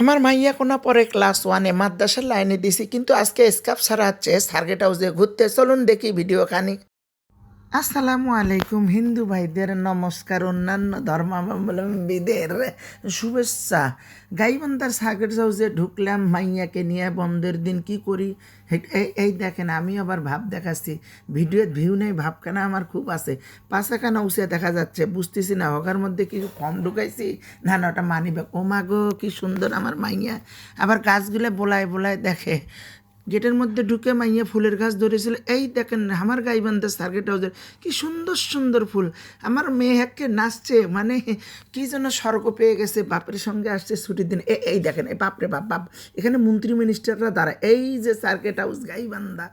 আমার মাইয়া কোনা পরে ক্লাস ওয়ানে মাদ্রাসার লাইনে দিছি, কিন্তু আজকে স্কাপ ছাড়া হচ্ছে, সার্গেট হাউসে ঘুরতে, চলুন দেখি ভিডিও খানি। আসসালামু আলাইকুম, হিন্দু ভাইদের নমস্কার, অন্যান্য ধর্মাবলম্বীদের শুভেচ্ছা। গাইবান্ধার সার্গেট হাউসে ঢুকলাম, মাইয়াকে নিয়ে বন্ধের দিন কি করি? এই- দেখেন, আমি আবার ভাব দেখাচ্ছি। ভিডিওর ভিউ নেই ভাব কেনা আমার খুব আছে। পাঁচাখানা উসে দেখা যাচ্ছে, বুঝতেছি না, হকার মধ্যে কিছু কম ঢুকাইছি? না না, ওটা মানি ব্যাগ ও মা গো, কি সুন্দর আমার মাইয়া। আবার গাছগুলো বোলায় বোলায় দেখে। গেটের মধ্যে ঢুকে মাইয়া ফুলের গাছ ধরেছিল, এই দেখেন আমার গাইবান্ধা সার্কেট হাউসের কি সুন্দর সুন্দর ফুল। আমার মেয়ে হ্যাককে নাচছে মানে কি যেন স্বর্গ পেয়ে গেছে, বাপের সঙ্গে আসছে ছুটির দিন। এই দেখেন এই বাপরে বাপ বাপ। এখানে মন্ত্রী মিনিস্টাররা দাঁড়ায়। এই যে সার্কেট হাউস গাইবান্ধা।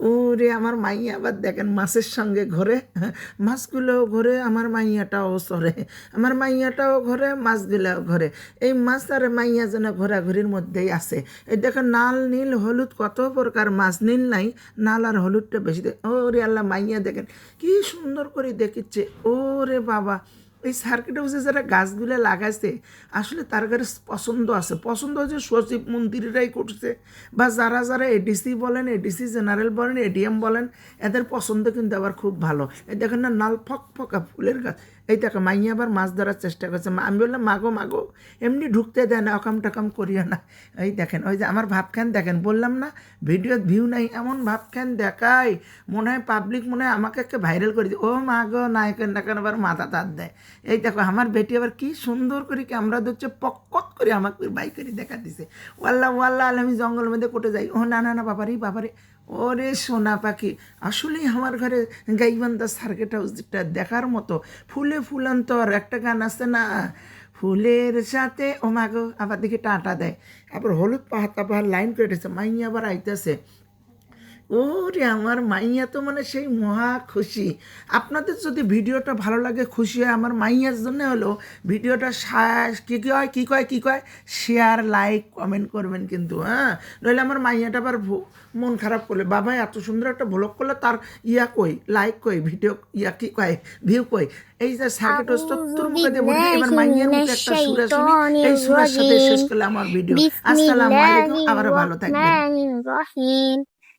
ওরে আমার মাইয়া, আবার দেখেন মাছের সঙ্গে ঘরে। মাছগুলোও ঘরে, আমার মাইয়াটাও সরে। আমার মাইয়াটাও ঘরে, মাছগুলোও ঘরে। এই মাছ আর মাইয়া যেন ঘোরাঘুরির মধ্যেই আছে। এই দেখেন নাল নীল, হলুদ, কত প্রকার মাছ, নীল নাই, নাল আর হলুদটা বেশি ওরে আল্লাহ, মাইয়া দেখেন কি সুন্দর করে দেখিচ্ছে। ওরে বাবা এই সার্কিট হাউসে যারা গাছগুলো লাগাইছে, আসলে তার কাছে পছন্দ আছে। পছন্দ হচ্ছে সচিব মন্ত্রীরাই করছে বা যারা যারা এডিসি বলেন এডিসি জেনারেল বলেন এডিএম বলেন, এদের পছন্দ কিন্তু আবার খুব ভালো। দেখেন না, নাল ফক ফকা ফুলের গাছ। এই তাকে মাই আবার মাছ ধরার চেষ্টা করছে। মা- আমি বললাম, মাগো মাগো, এমনি ঢুকতে দেয় না অকাম টাকাম করিও না। এই দেখেন, ওই যে আমার ভাবখান দেখেন, বললাম না ভিডিওত ভিউ নাই, এমন ভাবখান দেখাই, মনে হয় পাবলিক মনে হয় আমাকে একে ভাইরাল করে ও মাগো নায়কের না কেন আবার মাথা তার দেয়। এই দেখো, আমার বেটি আবার কি সুন্দর করে ক্যামেরা ধরছে পক্কত করে আমাকে বাই করে দেখা দিছে। ওয়াল্লা ওয়াল্লা আমি জঙ্গলের মধ্যে কোটে যাই। ও, না না না, বাবারে বাবারে। ওরে সোনা পাখি, আসলেই আমার ঘরে গাইবান্ধা সার্কেট হাউসটা দেখার মতো। ফুলে ফুলান্তর, একটা গান আছে না? ফুলের সাথে, ও মাগো আবার দেখি টাটা দেয়। আবার হলুদ পাহাড় পাহাড় লাইন করে মাইয়া আবার আইতেছে। ওরে আমার মাইয়া তো মানে সেই মহা খুশি। আপনাদের যদি ভিডিওটা ভালো লাগে খুশি হয় আমার মাইয়ার জন্য হলো ভিডিওটা কী কী হয় কী কয় কী কয় শেয়ার লাইক কমেন্ট করবেন কিন্তু হ্যাঁ? নইলে আমার মাইয়াটা আবার মন খারাপ করলে বাবা এত সুন্দর একটা ভ্লগ করলে তার ইয়া কই লাইক কই ভিডিও ইয়া কী কয় ভিউ কই? এই যে সার্কিট তোর মুখে দেবো এবার মাইয়ার মুখে একটা সুরা শুনি এই সুরার সাথে শেষ করলে আমার ভিডিও আসসালামু আলাইকুম আবার ভালো থাকবেন।